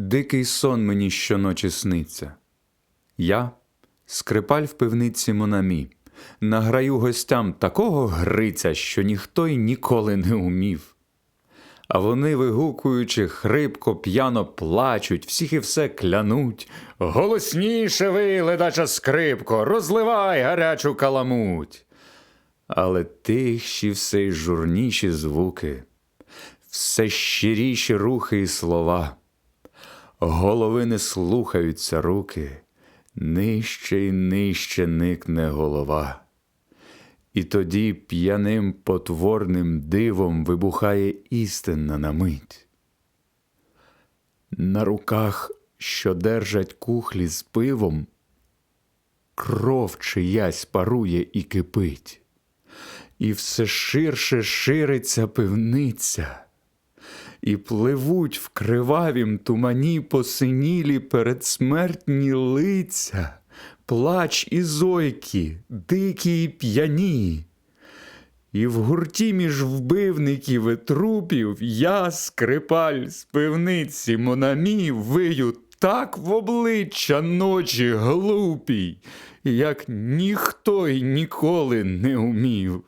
Дикий сон мені щоночі сниться. Я, скрипаль в пивниці Монамі, награю гостям такого гриця, що ніхто й ніколи не умів. А вони, вигукуючи, хрипко, п'яно плачуть, всіх і все клянуть. Голосніше ви, ледача скрипко, розливай гарячу каламуть. Але тихші все й журніші звуки, все щиріші рухи і слова. Голови не слухаються руки, нижче й нижче никне голова. І тоді п'яним потворним дивом вибухає істина на мить. На руках, що держать кухлі з пивом, кров чиясь парує і кипить, і все ширше шириться пивниця, і пливуть в кривавім тумані посинілі передсмертні лиця, плач і зойки, дикі й п'яні. І в гурті між вбивників і трупів я, скрипаль з пивниці Монамі, вию так в обличчя ночі глупій, як ніхто й ніколи не умів.